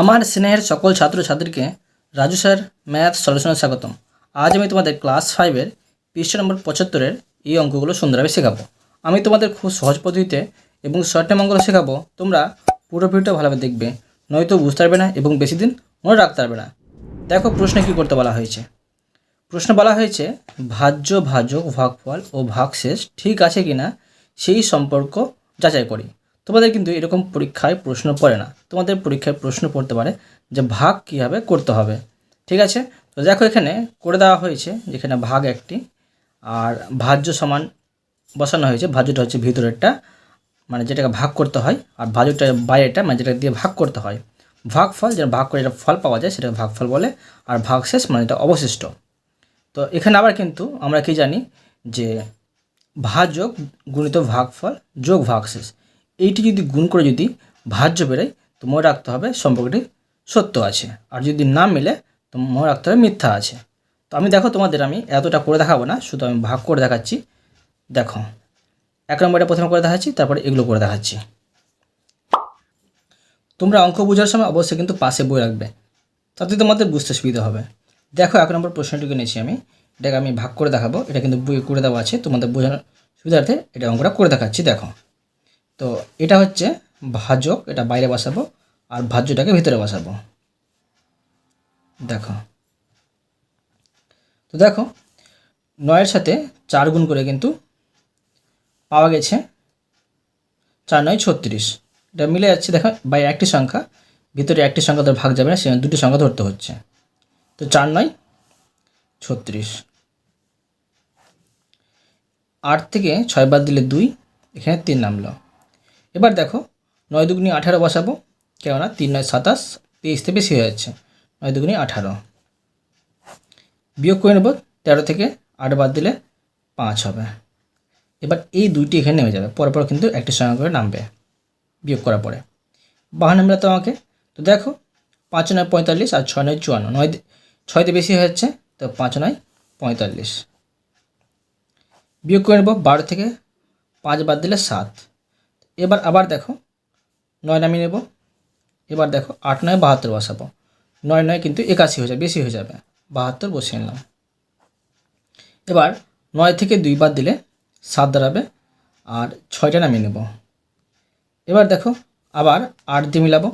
আমার স্নেহের সকল ছাত্রছাত্রীকে রাজু স্যার, ম্যাথ, সলিউশনে স্বাগতম। আজ আমি তোমাদের ক্লাস ফাইভের পৃষ্ঠা নম্বর পঁচাত্তরের এই অঙ্কগুলো সুন্দরভাবে শেখাবো। আমি তোমাদের খুব সহজ পদ্ধতিতে এবং শর্ট টাইম অঙ্কগুলো শেখাবো। তোমরা পুরো ভিডিওটা ভালোভাবে দেখবে, নয়তো বুঝতে পারবে না এবং বেশি দিন মনে রাখতে পারবে না। দেখো প্রশ্নে কী করতে বলা হয়েছে। প্রশ্ন বলা হয়েছে, ভাজ্য, ভাজক, ভাগফল ও ভাগশেষ ঠিক আছে কিনা সেই সম্পর্ক যাচাই করি। তোমাদের কিন্তু এরকম পরীক্ষায় প্রশ্ন পড়ে না। তোমাদের পরীক্ষায় প্রশ্ন পড়তে পারে যে ভাগ কীভাবে করতে হবে। ঠিক আছে? তো দেখো এখানে করে দেওয়া হয়েছে, যেখানে ভাগ একটি আর ভাজ্য সমান বসানো হয়েছে। ভাজ্যটা হচ্ছে ভিতরেরটা মানে যেটাকে ভাগ করতে হয়, আর ভাজকটা বাইরেটা মানে যেটা দিয়ে ভাগ করতে হয়। ভাগফল, যেটা ভাগ করে যেটা ফল পাওয়া যায়, সেটাকে ভাগফল বলে, আর ভাগশেষ মানে এটা অবশিষ্ট। তো এখানে আবার কিন্তু আমরা কি জানি যে ভাজক গুণিত ভাগফল যোগ ভাগশেষ। এইটি যদি গুণ করে যদি ভাজ্য বেরোয়, তো মনে রাখতে হবে সম্পর্কটি সত্য আছে। আর যদি না মিলে, তো মনে রাখতে হবে মিথ্যা আছে। তো আমি দেখো তোমাদের, আমি এতটা করে দেখাবো না, শুধু আমি ভাগ করে দেখাচ্ছি। দেখো, এক নম্বরটা প্রথমে করে দেখাচ্ছি, তারপরে এগুলো করে দেখাচ্ছি। তোমরা অঙ্ক বোঝার সময় অবশ্যই কিন্তু পাশে বই রাখবে, তাতে তোমাদের বুঝতে সুবিধা হবে। দেখো, এক নম্বর প্রশ্নটুকু নিয়েছি আমি। এটাকে আমি ভাগ করে দেখাবো, এটা কিন্তু বই করে দেওয়া আছে, তোমাদের বোঝানোর সুবিধার্থে এটা অঙ্কটা করে দেখাচ্ছি, দেখো। তো এটা হচ্ছে ভাজক, এটা বাইরে বসাবো আর ভাজ্যটাকে ভিতরে বসাবো। দেখো। তো দেখো, নয়ের সাথে চার গুণ করে কিন্তু পাওয়া গেছে চার নয় ছত্রিশ। এটা মিলে যাচ্ছে, দেখো বাইরে একটি সংখ্যা, ভিতরে একটি সংখ্যা ধরে ভাগ যাবে না সেখানে দুটি সংখ্যা ধরতে হচ্ছে। তো চার নয় ছত্রিশ। আট থেকে ছয় বাদ দিলে দুই, এখানে তিন নামলো। এবার দেখো, নয় দুগুনি আঠারো বসাবো, কেননা তিন নয় সাতাশ তেইশতে বেশি হয়ে যাচ্ছে, নয় দুগুনি আঠারো। বিয়োগ করে নেব, তেরো থেকে আট বাদ দিলে পাঁচ হবে। এবার এই দুইটি এখানে নেমে যাবে পর পর কিন্তু একটি সংখ্যা করে নামবে, বিয়োগ করার পরে। বাহান্ন মিলাতে আমাকে, তো দেখো, পাঁচ নয় পঁয়তাল্লিশ আর ছয় নয় চুয়ান্ন, নয় ছয়তে বেশি হয়ে যাচ্ছে, তো পাঁচ নয় পঁয়তাল্লিশ। বিয়োগ করে নেব, বারো থেকে পাঁচ বাদ দিলে সাত। এবার আবার দেখো, নয় নামিয়ে নেব। এবার দেখো, আট নয়, বাহাত্তর বসাবো। নয় নয় কিন্তু একাশি হয়ে যাবে, বেশি হয়ে যাবে। বাহাত্তর বসিয়ে নিলাম। এবার নয় থেকে দুই বাদ দিলে সাত দাঁড়াবে, আর ছয়টা নামিয়ে নেব। এবার দেখো, আবার আট দিয়ে মিলাবো।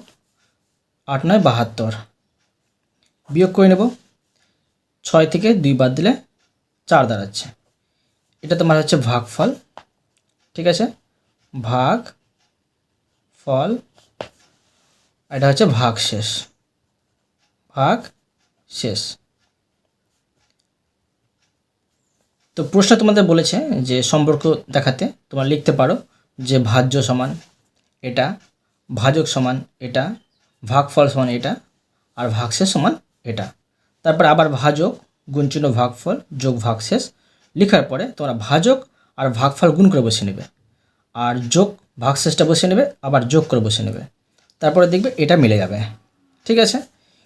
আট নয়, বাহাত্তর। বিয়োগ করে নেব। ছয় থেকে দুই বাদ দিলে চার দাঁড়াচ্ছে। এটা তোমার হচ্ছে ভাগফল, ঠিক আছে? ভাগ, ফল, এটা হচ্ছে ভাগ শেষ। ভাগ শেষ। তো প্রশ্ন তোমাদের বলেছে যে সম্পর্ক দেখাতে, তোমরা লিখতে পারো যে ভাজ্য সমান এটা, ভাজক সমান এটা ভাগফল সমান এটা, আর ভাগশেষ সমান এটা। তারপর আবার ভাজক, গুণচিহ্ন ভাগফল যোগ ভাগশেষ লেখার পরে তোমরা ভাজক আর ভাগফল গুণ করে বসে নেবে। আর যোগ ভাগশেষটা বসে নেবে, আবার যোগ করে বসে নেবে। তারপরে দেখবে এটা মিলে যাবে। ঠিক আছে?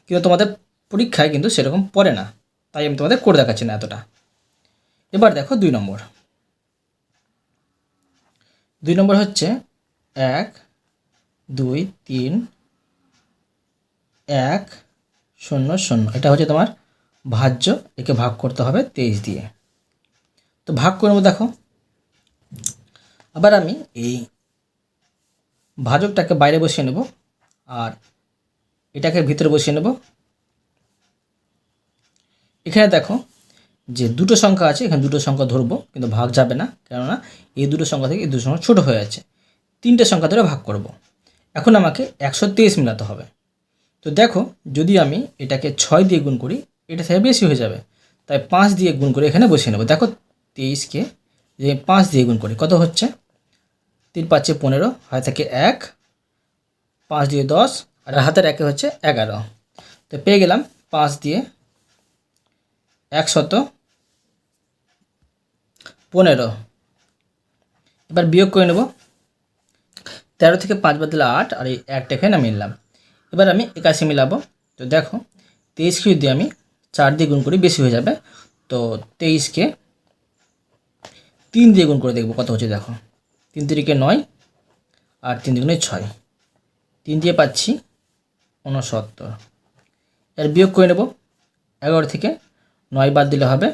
কিন্তু তোমাদের পরীক্ষায় কিন্তু সেরকম পড়ে না। তাই আমি তোমাদের করে দেখাচ্ছি না এতটা। এবার দেখো দুই নম্বর। দুই নম্বর হচ্ছে এক, দুই, তিন, এক, শূন্য শূন্য। এটা হচ্ছে তোমার ভাজ্য। একে ভাগ করতে হবে তেইশ দিয়ে। তো ভাগ করব দেখো। আবার আমি এই ভাজকটাকে বাইরে বসিয়ে নেব আর এটাকে ভিতরে বসিয়ে নেব। এখানে দেখো যে দুটো সংখ্যা আছে, এখানে দুটো সংখ্যা ধরবো, কিন্তু ভাগ যাবে না, কেননা এই দুটো সংখ্যা থেকে এই দুটো সংখ্যা ছোটো হয়ে আছে তিনটে সংখ্যা ধরে ভাগ করব। এখন আমাকে একশো তেইশ মিলাতে হবে। তো দেখো, যদি আমি এটাকে ছয় দিয়ে গুণ করি, এটা থেকে বেশি হয়ে যাবে। তাই পাঁচ দিয়ে গুণ করে এখানে বসিয়ে নেব। দেখো তেইশকে যে পাঁচ দিয়ে গুণ করি, কত হচ্ছে? তিন পাঁচে পনেরো হয় থাকে এক, পাঁচ দিয়ে দশ, আর হাতের একে হচ্ছে এগারো। তো পেয়ে গেলাম পাঁচ দিয়ে একশত পনেরো। এবার বিয়োগ করে নেব। তেরো থেকে পাঁচ বাদ দিলে আট, আর এই একটা এখানে নামিয়ে নিলাম। এবার আমি একাশি মিলাবো। তো দেখো তেইশকে যদি আমি চার দিয়ে গুণ করি বেশি হয়ে যাবে। তো তেইশকে তিন দিয়ে গুণ করে দেখব কত হচ্ছে দেখো। তিন তিরিকে নয় আর তিন দুগুণে ছয়। তিন দিয়ে পাচ্ছি উনসত্তর এর বিয়োগ করে নেব। এগারো থেকে নয় বাদ দিলে হবে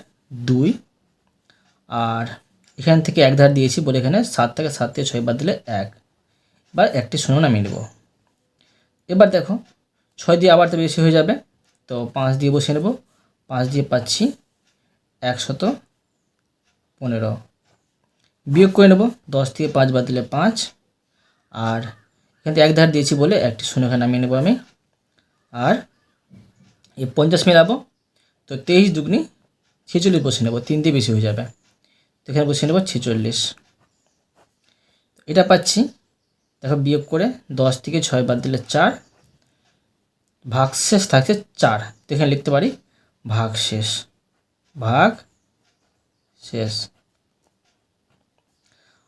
দুই। আর এখান থেকে এক ধার দিয়েছি বলে এখানে সাত থেকে সাত থেকে ছয় বাদ দিলে এক। এবার একটি শূন্য নামিয়ে নেব। এবার দেখো, ছয় দিয়ে আবার তো বেশি হয়ে যাবে। তো পাঁচ দিয়ে বসে নেব। পাঁচ দিয়ে পাচ্ছি একশত পনেরো। বিয়োগ করে নেব। দশ থেকে পাঁচ বাদ দিলে পাঁচ। আর এখান এক ধার দিয়েছি বলে একটি শূন্য এখানে নামিয়ে নেব আমি। আর এই পঞ্চাশ মেলাবো। তো তেইশ দুগুনি ছেচল্লিশ বসে নেব। তিন দিয়ে বেশি হয়ে যাবে। তো এখানে বসে নেব ছেচল্লিশ। এটা পাচ্ছি। দেখো বিয়োগ করে দশ থেকে ছয় বাদ দিলে চার। ভাগ শেষ থাকছে চার। তো এখানে লিখতে পারি ভাগ শেষ। ভাগ শেষ।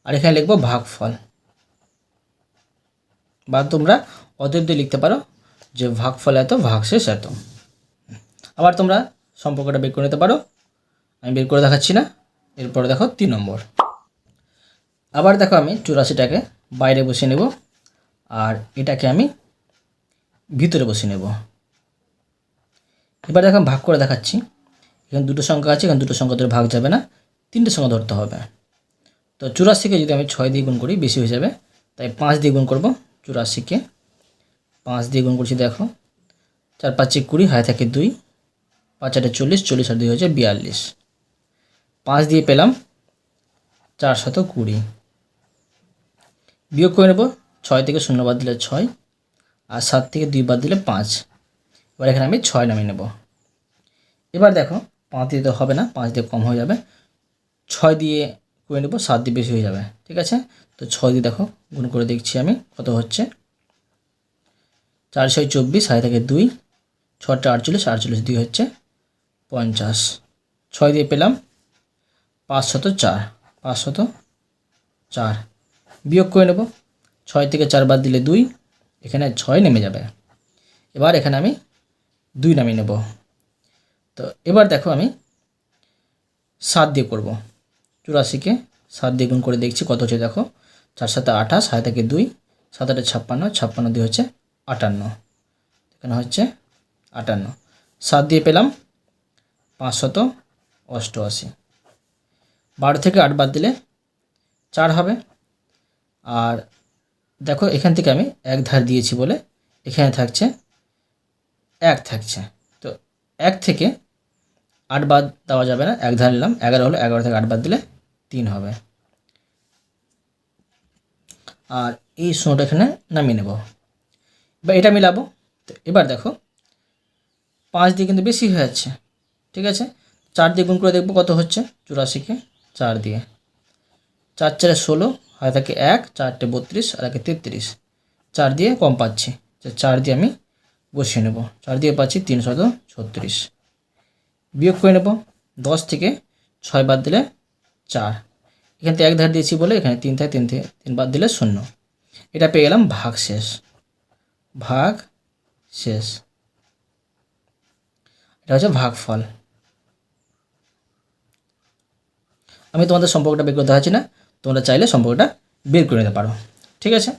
আর এখানে লিখব ভাগফল। বা তোমরা দিয়ে লিখতে পারো যে ভাগফল এত, ভাগশেষ এত। আবার তোমরা সম্পর্কটা বের করে নিতে পারো। আমি বের করে দেখাচ্ছি না। এরপরে দেখো তিন নম্বর। আবার দেখো আমি চুরাশিটাকে বাইরে বসিয়ে নেব। আর এটাকে আমি ভিতরে বসিয়ে নেব। এবার দেখো ভাগ করে দেখাচ্ছি। এখানে দুটো সংখ্যা আছে, এখানে দুটো সংখ্যা ধরে ভাগ যাবে না। তিনটে সংখ্যা ধরতে হবে। তো চুরাশিকে যদি আমি ছয় দিয়ে গুণ করি, বেশি হয়ে যাবে। তাই পাঁচ দিয়ে গুণ করব চুরাশিকে। পাঁচ দিয়ে গুণ করছি, দেখো, চার পাঁচে কুড়ি, হায় থাকে দুই। পাঁচ আটে চল্লিশ চল্লিশ আর দুই হচ্ছে বিয়াল্লিশ। পাঁচ দিয়ে পেলাম চারশত কুড়ি। বিয়োগ করে নেব, ছয় থেকে শূন্য বাদ দিলে ছয়, আর সাত থেকে দুই বাদ দিলে পাঁচ। এবার এখানে আমি ছয় নামিয়ে নেব। এবার দেখো, পাঁচ দিয়ে তো হবে না, পাঁচ দিয়ে কম হয়ে যাবে। ছয় দিয়ে করে নেব, সাত দিয়ে বেশি হয়ে যাবে, ঠিক আছে? তো ছয় দিয়ে দেখো, গুণ করে দেখছি আমি কত হচ্ছে। চার ছয় চব্বিশ, সাড়ে থেকে দুই ছটা আটচল্লিশ আটচল্লিশ দুই হচ্ছে পঞ্চাশ। ছয় দিয়ে পেলাম পাঁচশত চার পাঁচশত চার। বিয়োগ করে নেব, ছয় থেকে চার বাদ দিলে দুই, এখানে ছয় নেমে যাবে। এবার এখানে আমি দুই নামিয়ে নেব। তো এবার দেখো আমি সাত দিয়ে করব। চুরাশিকে সাত দিয়ে গুণ করে দেখছি, কত হচ্ছে দেখো? চার সাথে আঠাশ, সাড়ে থেকে দুই, সাত আটে ছাপ্পান্ন ছাপ্পান্ন দিয়ে হচ্ছে আটান্ন। এখানে হচ্ছে আটান্ন। সাত দিয়ে পেলাম পাঁচশত অষ্টআশি। বারো থেকে আট বাদ দিলে চার হবে। আর দেখো, এখান থেকে আমি এক ধার দিয়েছি বলে এখানে থাকছে, এক থাকছে। তো এক থেকে আট বাদ দেওয়া যাবে না, এক ধার নিলাম, এগারো হলো, এগারো থেকে আট বাদ দিলে তিন হবে। আর এই শূন্যটা এখানে নামিয়ে নেব। এবার এটা মিলাবো। এবার দেখো, পাঁচ দিয়ে কিন্তু বেশি হয়ে যাচ্ছে। ঠিক আছে? চার দিয়ে গুণ করে দেখব কত হচ্ছে। চুরাশিকে চার দিয়ে। চার চারে ষোলো হয় থাকে এক চারটে বত্রিশ, আর একে তেত্রিশ। চার দিয়ে কম পাচ্ছি। চার দিয়ে আমি বসিয়ে নেব। চার দিয়ে পাচ্ছি তিনশত ছত্রিশ। বিয়োগ করে নেব। দশ থেকে ছয় বাদ দিলে চার। এখান থেকে এক ধার দিয়েছি বলে এখানে তিন থেকে তিন থেকে তিন বাদ দিলে শূন্য। এটা পেয়ে গেলাম ভাগ শেষ। ভাগ শেষ। এটা হচ্ছে ভাগফল। আমি তোমাদের সম্পর্কটা বের করে দেখাচ্ছি না। তোমরা চাইলে সম্পর্কটা বের করে নিতে পারো। ঠিক আছে?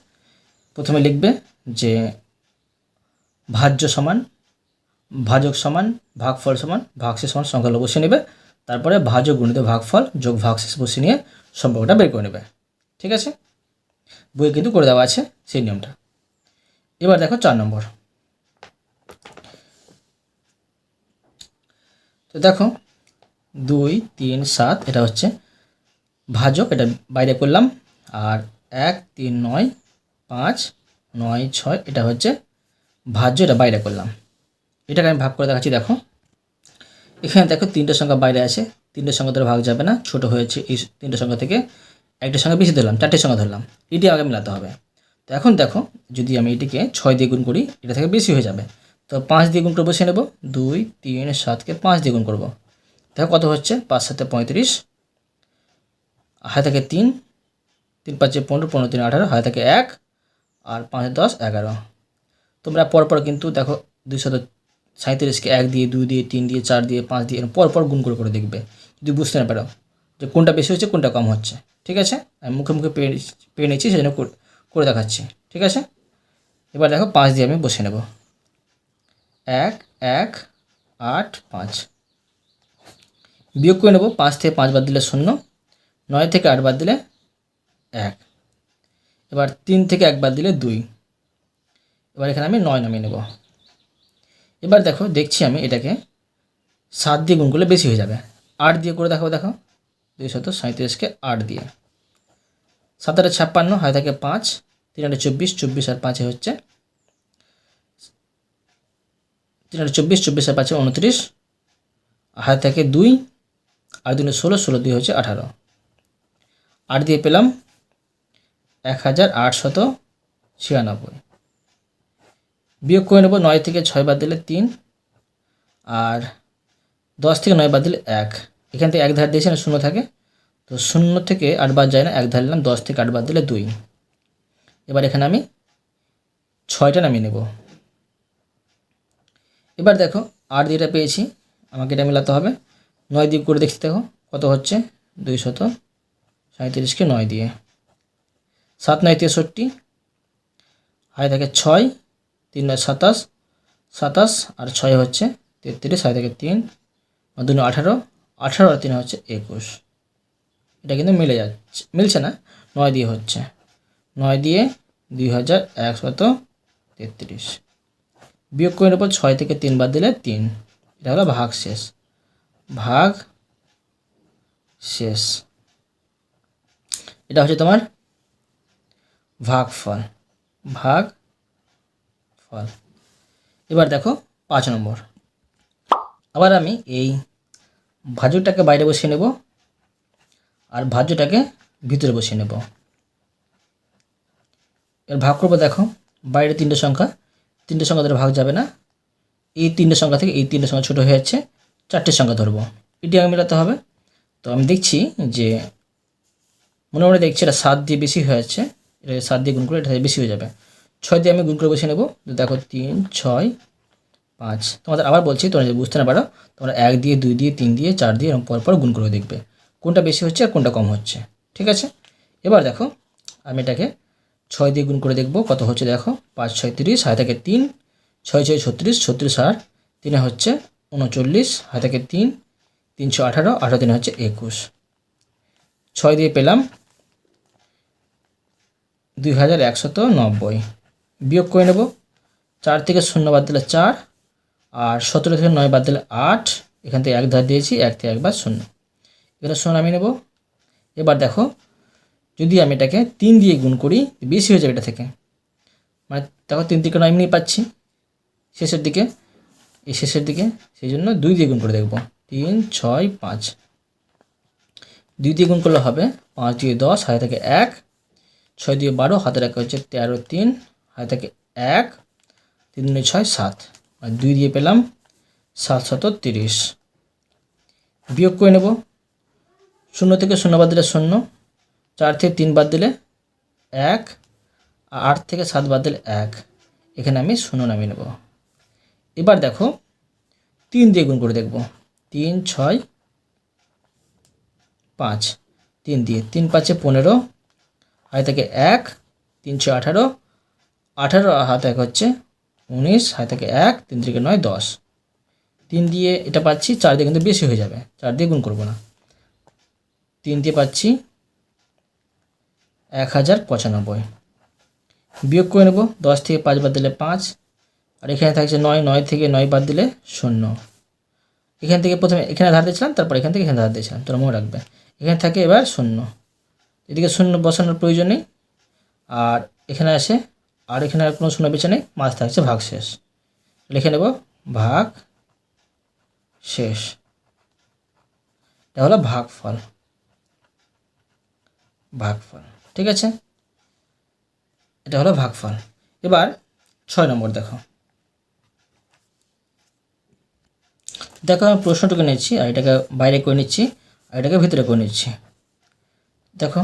প্রথমে লিখবে যে ভাজ্য সমান, ভাজক সমান, ভাগফল সমান, ভাগশেষ সমান সংখ্যালঘু বসিয়ে নেবে। তারপরে ভাজক গুণিত ভাগফল যোগ ভাগশেষ বসিয়ে নিয়ে সম্পর্কটা বের করে নেবে। ঠিক আছে? বই কিন্তু করে দেওয়া আছে সেই নিয়মটা। এবার দেখো চার নম্বর। তো দেখো, দুই, তিন, সাত, এটা হচ্ছে ভাজক, এটা বাইরে করলাম, আর এক, তিন, নয়, পাঁচ, নয়, ছয়, এটা হচ্ছে ভাজ্য, এটা বাইরে করলাম। এটাকে আমি ভাগ করে দেখাচ্ছি, দেখো। এখানে দেখো তিনটে সংখ্যা বাইরে আছে, তিনটে সংখ্যা ধরে ভাগ যাবে না, ছোট হয়েছে এই তিনটে সংখ্যা থেকে একটা সংখ্যা বেশি ধরলাম, চারটে সংখ্যা ধরলাম, এটি আগে মেলাতে হবে। তো এখন দেখো, যদি আমি এটিকে ছয় দিয়ে গুণ করি, এটা থেকে বেশি হয়ে যাবে। তো পাঁচ দিয়ে গুণ বসে নেব দুই, তিন, সাতকে পাঁচ দিয়ে গুণ করব। দেখো কত হচ্ছে? পাঁচ সাথে পঁয়ত্রিশ, হায় থাকে তিন তিন, পাঁচে পনেরো পনেরো, তিন, আঠারো, হায় থাকে এক, আর পাঁচ, দশ, এগারো। তোমরা পরপর কিন্তু দেখো দুইশত সাঁত্রিশকে এক দিয়ে, দুই দিয়ে, তিন দিয়ে, চার দিয়ে, পাঁচ দিয়ে এরকম পরপর গুণ করে করে দেখবে। যদি বুঝতে না পারো যে কোনটা বেশি হচ্ছে, কোনটা কম হচ্ছে। ঠিক আছে? আমি মুখে মুখে পেয়ে পেয়ে নিচ্ছি, সেজন্য করে দেখাচ্ছি। ঠিক আছে? এবার দেখো পাঁচ দিয়ে আমি বসে নেব। এক এক, আট, পাঁচ। বিয়োগ করে নেব, পাঁচ থেকে পাঁচ বাদ দিলে শূন্য, নয় থেকে আট বাদ দিলে এক। এবার তিন থেকে এক বাদ দিলে দুই। এবার এখানে আমি নয় নামিয়ে নেব। এবার দেখো, দেখছি আমি এটাকে সাত দিয়ে গুণ করলে বেশি হয়ে যাবে। আট দিয়ে করে দেখাবো দেখো দুইশত সাঁত্রিশকে আট দিয়ে। সাত আটে ছাপ্পান্ন, হয় থাকে পাঁচ। তিন আটে চব্বিশ চব্বিশ আর পাঁচে হচ্ছে তিন আটে চব্বিশ চব্বিশ আর পাঁচে উনত্রিশ। হায় থাকে দুই, আর দুই ষোলো ষোলো দুই হচ্ছে আঠারো। আট দিয়ে পেলাম এক হাজার আটশত ছিয়ানব্বই। বিয়োগ করে নেব নয় থেকে ছয় বাদ দিলে তিন, আর দশ থেকে নয় বাদ দিলে এক। এখান থেকে এক ধার দিয়েছে না শূন্য থাকে। তো শূন্য থেকে আট বাদ যায় না, এক ধার নিলাম, দশ থেকে আট বাদ দিলে দুই। এবার এখানে আমি ছয়টা নামিয়ে নেব। এবার দেখো, আট দিয়েটা পেয়েছি, আমাকে এটা মেলাতে হবে। নয় দিয়ে করে দেখতে দেখো কত হচ্ছে? দুই শত সাঁত্রিশকে নয় দিয়ে। সাত নয় তেষট্টি হাই থাকে ছয় তিন নয় সাতাশ সাতাশ আর ছয় হচ্ছে তেত্রিশ হাই থাকে তিন নয় আঠারো আঠারো আর তিন হচ্ছে একুশ। এটা কিন্তু মিলে যাচ্ছে, মিলছে না, নয় দিয়ে হচ্ছে। নয় দিয়ে দুই হাজার একশত তেত্রিশ। বিয়োগ করে নেব ছয় থেকে তিন বাদ দিলে তিন। এটা হলো ভাগ শেষ। ভাগ শেষ। এটা হচ্ছে তোমার ভাগ ফল ভাগ ফল। এবার দেখো পাঁচ নম্বর। আবার আমি এই ভাজুটাকে বাইরে বসিয়ে নেব আর ভাজ্যটাকে ভিতরে বসিয়ে নেব। এর ভাগ করব দেখো, বাইরে তিনটে সংখ্যা তিনটে সংখ্যা ধরে ভাগ যাবে না। এই তিনটে সংখ্যা থেকে এই তিনটে সংখ্যা ছোটো হয়ে যাচ্ছে, চারটে সংখ্যা ধরবো। এটি আমি মেলাতে হবে। তো আমি দেখছি যে মনে মনে দেখছি এটা সাত দিয়ে বেশি হয়ে যাচ্ছে, এটা সাত দিয়ে গুণ করে এটা বেশি হয়ে যাবে। ছয় দিয়ে আমি গুণ করে বসে নেব। দেখো তিন, ছয়, পাঁচ। তোমাদের আবার বলছি, তোমরা যদি বুঝতে না পারো, তোমরা এক দিয়ে, দুই দিয়ে, তিন দিয়ে, চার দিয়ে এরকম পর পর গুণ করে দেখবে। কোনটা বেশি হচ্ছে আর কোনটা কম হচ্ছে। ঠিক আছে? এবার দেখো, আমি এটাকে ছয় দিয়ে গুণ করে দেখব। কত হচ্ছে দেখো? পাঁচ, ছয়, তিরিশ হায় থাকে তিন। ছয় ছয়, ছত্রিশ ছত্রিশ আর তিনে হচ্ছে উনচল্লিশ হায় থাকে তিন। তিনশো আঠারো আঠারো তিনে হচ্ছে একুশ। ছয় দিয়ে পেলাম দুই হাজার একশত নব্বই। বিয়োগ করে নেব। চার থেকে শূন্য বাদ দিলে চার, আর সতেরো থেকে নয় বাদ দিলে আট। এখান থেকে এক ধার দিয়েছি, এক থেকে একবার শূন্য। এখানে শূন্য আমি নেব। এবার দেখো, যদি আমি এটাকে তিন দিয়ে গুণ করি বেশি হয়ে যাবে এটা থেকে। মানে দেখো, তিন থেকে নয় এমনি পাচ্ছি। শেষের দিকে, এই শেষের দিকে, সেই জন্য দুই দিয়ে গুণ করে দেখব। তিন, ছয়, পাঁচ। দুই দিয়ে গুণ করলে হবে পাঁচ দিয়ে দশ, হাতে থাকে এক। ছয় দিয়ে বারো, হাতে রাখা হচ্ছে তেরো, তিন। হাতে থাকে এক, তিন দুই ছয় সাত। আর দুই দিয়ে পেলাম সাত শত তিরিশ। বিয়োগ করে নেব। শূন্য থেকে শূন্য বাদ দিলে শূন্য, চার থেকে তিন বাদ দিলে এক আট থেকে সাত বাদ দিলে এক। এখানে আমি শূন্য নামিয়ে নেব। এবার দেখো, তিন দিয়ে গুণ করে দেখব। তিন, ছয়, পাঁচ। তিন দিয়ে তিন পাঁচে পনেরো হাই থেকে এক তিনশো আঠারো আঠারো, হাত এক হচ্ছে উনিশ হাই থেকে এক, তিন থেকে নয়, দশ। তিন দিয়ে এটা পাচ্ছি, চার দিয়ে কিন্তু বেশি হয়ে যাবে। চার দিয়ে গুণ করব না। তিন দিয়ে পাচ্ছি এক হাজার পঁচানব্বই। বিয়োগ করে নেব, দশ থেকে পাঁচ বাদ দিলে পাঁচ, আর এখানে থাকছে নয় নয় থেকে নয় বাদ দিলে শূন্য। এখান থেকে প্রথমে এখানে ধার দিয়েছিলাম, তারপর এখান থেকে এখানে ধার দিয়েছিলাম, তোরা মনে রাখবে। এখানে থাকে এবার শূন্য। এদিকে শূন্য বসানোর প্রয়োজন নেই। আর এখানে আসে আর এখানে আর কোনো শূন্য নেই, মাছ থাকছে, ভাগ শেষ। লিখে নেব, ভাগ শেষ। এটা হলো ভাগফল। ভাগফল, ঠিক আছে? এটা হলো ভাগফল। এবার ছয় নম্বর দেখো। দেখো, আমি প্রশ্নটুকু নিচ্ছি আর এটাকে বাইরে করে নিচ্ছি আর এটাকে ভিতরে করে নিচ্ছি। দেখো,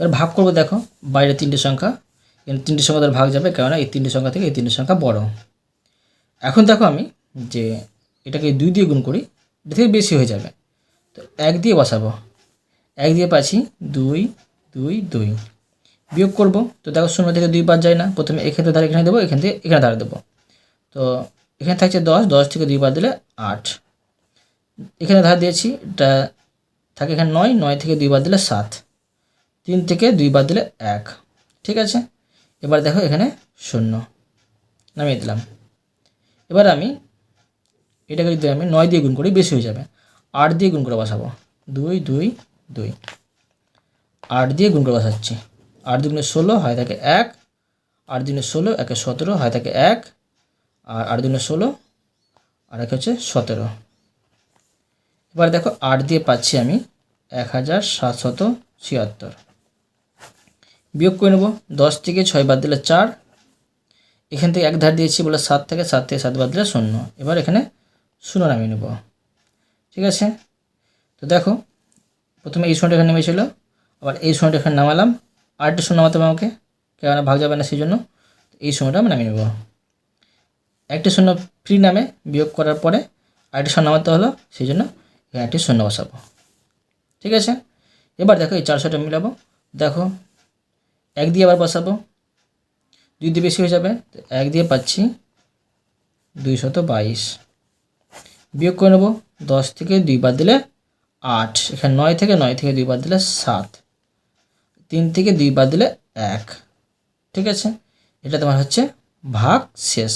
এবার ভাগ করব দেখো, বাইরে তিনটে সংখ্যা। এখানে তিনটে সংখ্যা ধরে ভাগ যাবে, কেননা এই তিনটে সংখ্যা থেকে এই তিনটে সংখ্যা বড়। এখন দেখো আমি যে এটাকে দুই দিয়ে গুণ করি, এটা থেকে বেশি হয়ে যাবে। তো এক দিয়ে বসাবো। এক দিয়ে পাচ্ছি দুই দুই দুই। বিয়োগ করব। তো দেখো শূন্য থেকে দুই বাদ যায় না। প্রথমে এখানে ধারে এখানে দেবো, এখান থেকে এখানে ধারে দেবো। তো এখানে থাকছে দশ দশ থেকে দুই বাদ দিলে আট। এখানে ধার দিয়েছি, এটা থাকে এখানে নয় নয় থেকে দুই বাদ দিলে সাত। তিন থেকে দুই বাদ দিলে এক। ঠিক আছে? এবার দেখো এখানে শূন্য। নামিয়ে দিলাম। এবার আমি এটাকে যদি আমি নয় দিয়ে গুণ করি, বেশি হয়ে যাবে। আট দিয়ে গুণ করে বসাবো। দুই দুই দুই। আট দিয়ে গুণ করে বসাচ্ছি। আট দুগুণে ষোলো হয় থাকে এক। আট দুগুণে ষোলো, একে সতেরো হয় থাকে এক। আর আট দুগুণে ষোলো, আর এক হচ্ছে সতেরো। এবার দেখো আট দিয়ে পাচ্ছি আমি এক হাজার সাতশত ছিয়াত্তর। বিয়োগ করে নেব। দশ থেকে ছয় বাদ দিলে চার। এখান থেকে এক ধার দিয়েছি বলে সাত থেকে সাত থেকে সাত বাদ দিলে শূন্য। এবার এখানে শূন্য নামিয়ে নেব। ঠিক আছে? তো দেখো, প্রথমে এই শূন্যটা এখানে নেমেছিল। আবার এই শূন্যটা এখানে নামালাম। আরেকটা শূন্য নামাতে হবে আমাকে। কেননা ভাগ যাবে না সেই জন্য এই শূন্যটা আমি নামিয়ে নেব। একটা শূন্য ফ্রি নামে বিয়োগ করার পরে আরেকটা শূন্য নামাতে হলো সেই জন্য এখানে একটি শূন্য বসাবো। ঠিক আছে? এবার দেখো এই চারশোটা মিলাবো। দেখো এক দিয়ে আবার বসাবো। দুই দিয়ে বেশি হয়ে যাবে এক দিয়ে পাচ্ছি দুইশত বাইশ। বিয়োগ করে নেব দশ থেকে দুই বাদ দিলে আট। এখানে নয় থেকে নয় থেকে দুই বাদ দিলে সাত। তিন থেকে দুই বাদ দিলে এক। ঠিক আছে? এটা তোমার হচ্ছে ভাগ শেষ।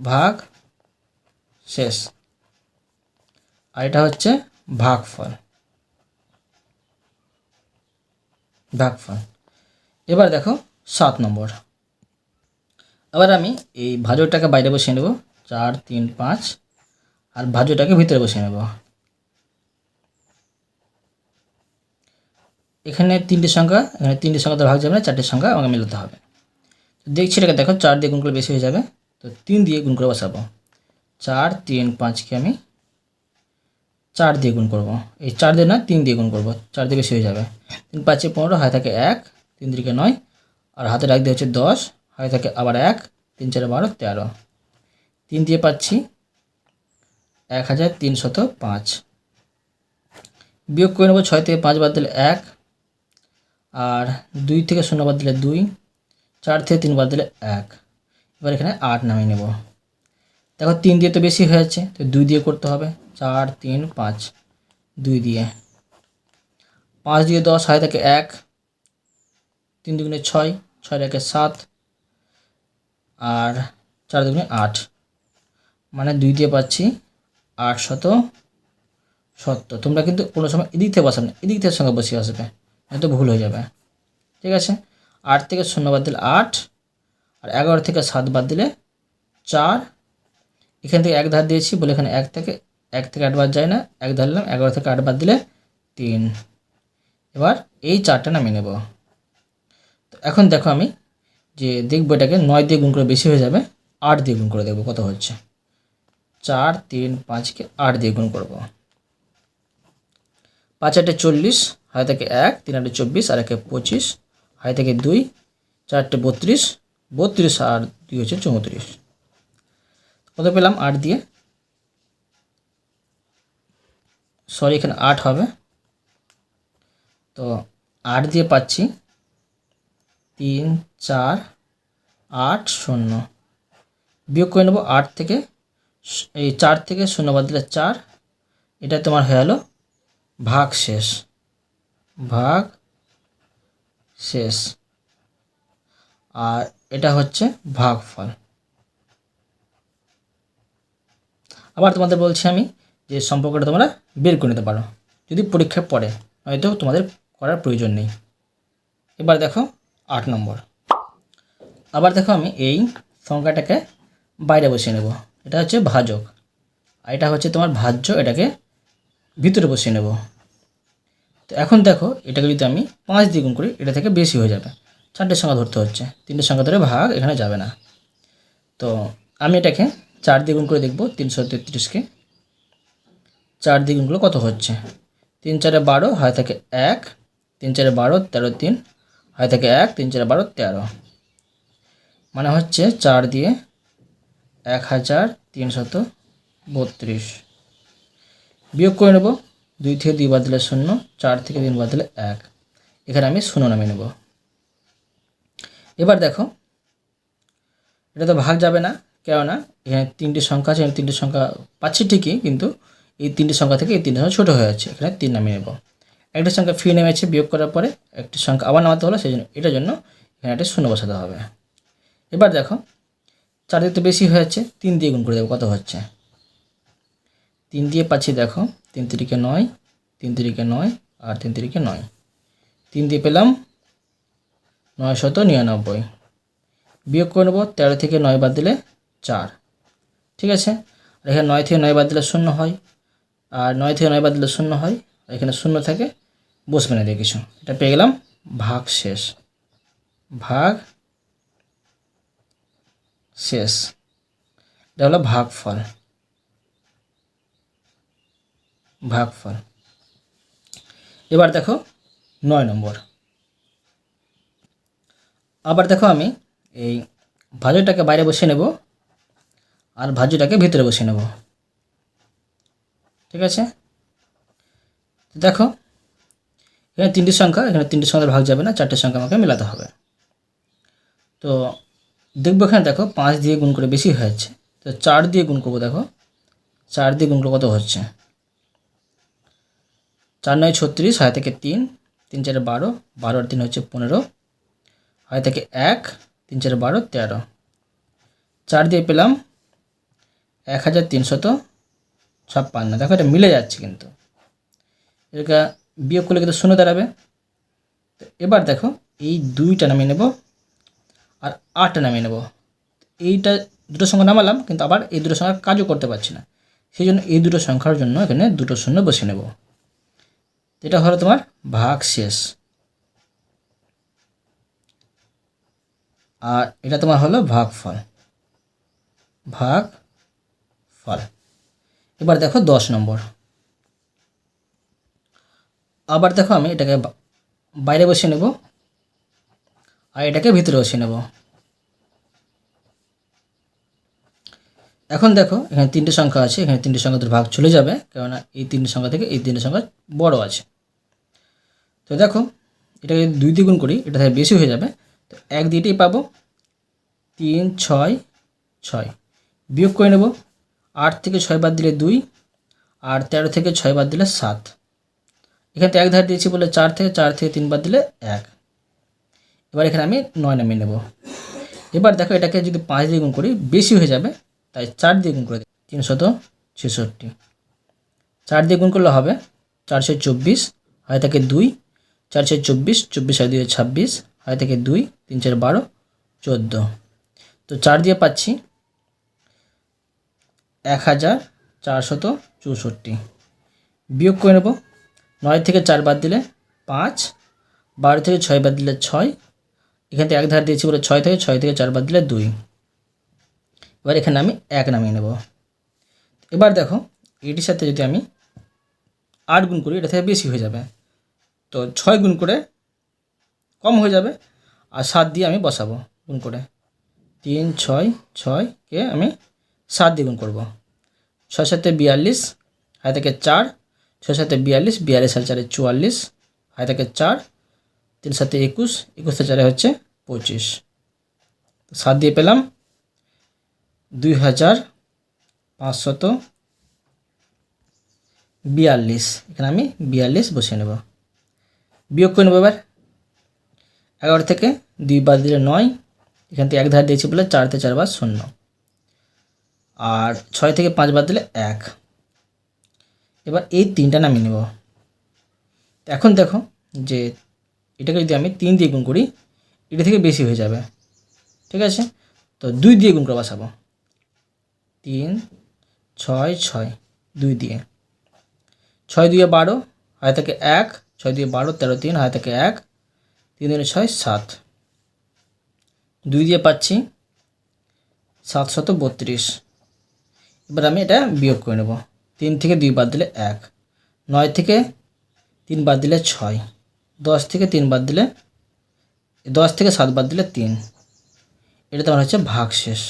ভাগ শেষ। আর এটা হচ্ছে ভাগফল। ভাগফল এবার দেখো সাত নম্বর। আবার আমি এই ভাজরটাকে বাইরে বসিয়ে নেব। চার, তিন, পাঁচ। আর ভাজরটাকে ভিতরে বসিয়ে নেব। এখানে তিনটে সংখ্যা, এখানে তিনটে সংখ্যা তো ভাগ যাবে না, চারটে সংখ্যা আমাকে মেলাতে হবে। দেখছি এটাকে দেখো, চার দিয়ে গুণ করে বেশি হয়ে যাবে। তো তিন দিয়ে গুণ করে বসাবো। চার, তিন, পাঁচকে আমি চার দিয়ে গুণ করব। এই চার দিয়ে না তিন দিয়ে গুণ করব। চার দিয়ে বেশি হয়ে যাবে। তিন পাঁচে পনেরো, হাতে থাকে এক, তিন দিকে নয়। আর হাতে রাখ দিয়ে হচ্ছে দশ, হাতে থাকে আবার এক, তিন চারে বারো, তেরো। তিন দিয়ে পাচ্ছি এক হাজার তিনশত পাঁচ। বিয়োগ করে নেব ছয় থেকে পাঁচ বাদ দিলে এক, আর দুই থেকে শূন্য বাদ দিলে দুই, চার থেকে তিন বাদ দিলে এক। এবার এখানে আট নামিয়ে নেব। দেখো তিন দিয়ে তো বেশি হয়ে যাচ্ছে, তো দুই দিয়ে করতে হবে। চার, তিন, পাঁচ, দুই দিয়ে। পাঁচ দিয়ে দশ হয় থাকে এক, তিন দুগুণে ছয় ছয় একে সাত, আর চার দুগুণে আট। মানে দুই দিয়ে পাচ্ছি আটশত সত্তর। তোমরা কিন্তু কোনো সময় এদিক থেকে বসাবে না, এদিক থেকে সঙ্গে বসে আসবে হয়তো ভুল হয়ে যাবে। ঠিক আছে? আট থেকে শূন্য বাদ দিলে আট, আর এগারো থেকে সাত বাদ দিলে চার। এখান থেকে এক ধার দিয়েছি, বলে এখানে এক থেকে এক থেকে আট বাদ যায় না, এক ধরলাম এগারো থেকে আট বাদ দিলে তিন। এবার এই চারটা নামিয়ে নেব। তো এখন দেখো আমি যে দেখব এটাকে নয় দিয়ে গুণ করে বেশি হয়ে যাবে, আট দিয়ে গুণ করে দেখব কত হচ্ছে। চার, তিন, পাঁচকে আট দিয়ে গুণ করব। পাঁচ আটে চল্লিশ হয় থেকে এক, তিন আটে চব্বিশ, আর একে পঁচিশ হয় থেকে দুই চারটে বত্রিশ বত্রিশ আর দুই হচ্ছে চৌত্রিশ। কত পেলাম? আট দিয়ে সরি, এখানে আট হবে। তো আট দিয়ে পাচ্ছি। তিন, চার, আট, শূন্য। বিয়োগ করে নেব আট থেকে, এই চার থেকে শূন্য বাদ দিলে চার। এটা তোমার হয়ে গেলো ভাগ শেষ। ভাগ শেষ। আর এটা হচ্ছে ভাগফল। আবার তোমাদের বলছি আমি যে সম্পর্কটা তোমরা বের করে নিতে পারো। যদি পরীক্ষা পড়ে, হয়তো তোমাদের করার প্রয়োজন নেই। এবার দেখো আট নম্বর। আবার দেখো আমি এই সংখ্যাটাকে বাইরে বসিয়ে নেব। এটা হচ্ছে ভাজক। আর এটা হচ্ছে তোমার ভাজ্য, এটাকে ভিতরে বসিয়ে নেব। তো এখন দেখো, এটাকে যদি আমি পাঁচ দ্বিগুণ করি, এটা থেকে বেশি হয়ে যাবে। চারটে সংখ্যা ধরতে হচ্ছে। তিনটে সংখ্যা ধরে ভাগ, এখানে যাবে না। তো আমি এটাকে চার দ্বিগুণ করে দেখব, তিনশো তেত্রিশকে। চার দ্বিগুণগুলো কত হচ্ছে? তিন চারে বারো হয় থাকে এক, তিন চারে বারো তেরো তিন, হয় থাকে এক, তিন চারে বারো তেরো। মানে হচ্ছে চার দিয়ে এক হাজার তিনশত বত্রিশ। বিয়োগ করে নেব দুই থেকে দুই বাদ দিলে শূন্য, চার থেকে তিন বাদ দিলে এক। এখানে আমি শূন্য নামিয়ে নেব। এবার দেখো, এটা তো ভাগ যাবে না, কেননা এখানে তিনটি সংখ্যা আছে তিনটি সংখ্যা পাচ্ছি ঠিকই, কিন্তু এই তিনটি সংখ্যা থেকে এই তিনটি সংখ্যা ছোটো হয়ে যাচ্ছে। এখানে তিন নামিয়ে নেব। একটা সংখ্যা ফি নেমেছে বিয়োগ করার পরে একটি সংখ্যা আবার নামাতে হলো, সেই জন্য এটার জন্য এখানে একটা শূন্য বসাতে হবে। এবার দেখো চার দিয়ে তো বেশি হয়ে যাচ্ছে, তিন দিয়ে গুণ করে দেবো, কত হচ্ছে? তিন দিয়ে পাচ্ছি দেখো, তিন তিরিকে নয়, তিন তিরিকে নয়, আর তিন তিরিকে নয়। তিন দিয়ে পেলাম নয় শত নিরানব্বই। বিয়োগ করে নেব, তেরো থেকে নয় বাদ দিলে চার। ঠিক আছে? আর এখানে নয় থেকে নয় বাদ দিলে শূন্য হয়। আর নয় থেকে নয় বাদ দিলে শূন্য হয়, এখানে শূন্য থেকে, বসবে না দিয়ে কিছু। এটা পেয়ে গেলাম, ভাগ শেষ। ভাগ শেষ। এটা হলো ভাগফল। ভাগফল। এবার দেখো নয় নম্বর। আবার দেখো আমি এই ভাজুটাকে বাইরে বসিয়ে নেব, আর ভাজুটাকে ভিতরে বসিয়ে নেব। ঠিক আছে? দেখো, এখানে তিনটি সংখ্যা, এখানে তিনটি সংখ্যার ভাগ যাবে না, চারটে সংখ্যা আমাকে মেলাতে হবে। তো দেখব এখানে দেখো, পাঁচ দিয়ে গুণ করে বেশি হয়ে যাচ্ছে। তো চার দিয়ে গুণ করব দেখো, চার দিয়ে গুণ করে কত হচ্ছে? চার নয় ছত্রিশ হয় থেকে তিন তিন চারে বারো বারো আর তিন হচ্ছে পনেরো হয় থেকে এক, তিন চারে বারো তেরো। চার দিয়ে পেলাম এক হাজার তিনশত ছাপ্পান্ন দেখো এটা মিলে যাচ্ছে কিন্তু। এটা বিয়োগ করলে কিন্তু শূন্য দাঁড়াবে। তো এবার দেখো, এই দুইটা নামিয়ে নেব আর আটটা নামিয়ে নেব। এইটা দুটো সংখ্যা নামালাম, কিন্তু আবার এই দুটো সংখ্যার কাজও করতে পারছি না। সেই জন্য এই দুটো সংখ্যার জন্য এখানে দুটো শূন্য বসিয়ে নেব। এটা হলো তোমার ভাগ শেষ। আর এটা তোমার হলো ভাগফল। ভাগ ফল এবার দেখো দশ নম্বর। আবার দেখো আমি এটাকে বাইরে বসিয়ে নেব আর এটাকে ভিতরে বসিয়ে নেব। এখন দেখো এখানে তিনটে সংখ্যা আছে, এখানে তিনটে সংখ্যাদের ভাগ চলে যাবে, কেননা এই তিনটে সংখ্যা থেকে এই তিনটে সংখ্যা বড় আছে। তো দেখো, এটাকে যদি দুই দিয়ে গুণ করি, এটা থেকে বেশি হয়ে যাবে। তো এক দিয়েটাই পাবো তিন, ছয় ছয়। বিয়োগ করে নেব আট থেকে ছয় বাদ দিলে দুই, আর তেরো থেকে ছয় বাদ দিলে সাত। এখানে তো এক ধার দিয়েছি বলে চার থেকে চার থেকে তিন বাদ দিলে এক। এবার এখানে আমি নয় নামিয়ে নেব। এবার দেখো এটাকে যদি পাঁচ দিয়ে গুণ করি, বেশি হয়ে যাবে, তাই চার দিয়ে গুণ করে দিই। তিনশত ছেষট্টি। চার দিয়ে গুণ করলে হবে চারশো চব্বিশ, হয় থেকে দুই, চারশো চব্বিশ চব্বিশ হয় দুই ছাব্বিশ, হয় থেকে দুই, তিন চার বারো, চোদ্দ। তো চার দিয়ে পাচ্ছি এক হাজার চারশত চৌষট্টি। বিয়োগ করে নেব। নয় থেকে চার বাদ দিলে পাঁচ, বারো থেকে ছয় বাদ দিলে ছয়, এখান থেকে এক ধার দিয়েছি বলে ছয় থেকে ছয় থেকে চার বাদ দিলে দুই। এবার এখানে আমি এক নামিয়ে নেব। এবার দেখো, এটির সাথে যদি আমি আট গুণ করি, এটা থেকে বেশি হয়ে যাবে। তো ছয় গুণ করে কম হয়ে যাবে, আর সাত দিয়ে আমি বসাবো গুণ করে। তিন, ছয়, ছয়কে আমি সাত দিয়ে গুণ করব। ছয় সাথে বিয়াল্লিশ হায় থেকে চার। ছয় সাথে বিয়াল্লিশ বিয়াল্লিশ আর চারে চুয়াল্লিশ হায় থেকে চার। তিন সাথে একুশ একুশ চারে হচ্ছে পঁচিশ। সাত দিয়ে পেলাম দুই হাজার পাঁচশত বিয়াল্লিশ। এখানে আমি বিয়াল্লিশ বসিয়ে নেব। বিয়োগ করে নেব এবার। এগারো থেকে দুই বাদ দিলে নয়। এখান থেকে এক ধার দিয়েছি বলে চার থেকে চার বার শূন্য। আর ছয় থেকে পাঁচ বাদ দিলে এক। এবার এই তিনটা নামিয়ে নেব। এখন দেখো যে এটাকে যদি আমি তিন দিয়ে গুণ করি, এটা থেকে বেশি হয়ে যাবে। ঠিক আছে? তো দুই দিয়ে গুণ করে বসাবো। তিন, ছয় ছয়, দুই দিয়ে। ছয় দুয়ে বারো হয় থেকে এক। ছয় দিয়ে বারো, তেরো তিন হয় থেকে এক। তিন দিনে ছয়, সাত। দুই দিয়ে পাচ্ছি সাতশত বত্রিশ। এবার আমি এটা বিয়োগ করে নেব। তিন থেকে দুই বাদ দিলে এক, নয় থেকে তিন বাদ দিলে ছয়, দশ থেকে তিন বাদ দিলে, দশ থেকে সাত বাদ দিলে তিন। এটা তোমার হচ্ছে ভাগ শেষ,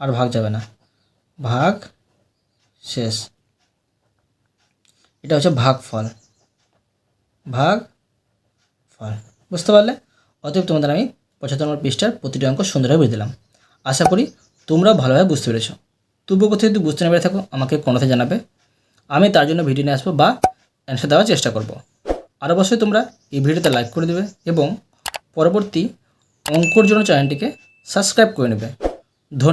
আর ভাগ যাবে না। ভাগ শেষ। এটা হচ্ছে ভাগ ফল। ভাগ ফল। বুঝতে পারলে? অতএব তোমাদের আমি পঁচাত্তর নম্বর পৃষ্ঠার প্রতিটি অঙ্ক সুন্দরভাবে বুঝে দিলাম। আশা করি তোমরাও ভালোভাবে বুঝতে পেরেছ। তবুও কোথাও যদি বুঝতে না পেরে থাকো, আমাকে কোনোতে জানাবে। আমি তার জন্য ভিডিও নিয়ে আসব বা অ্যান্সার দেওয়ার চেষ্টা করব। আর অবশ্যই তোমরা এই ভিডিওতে লাইক করে দেবে এবং পরবর্তী অঙ্কর জন্য চ্যানেলটিকে সাবস্ক্রাইব করে নেবে।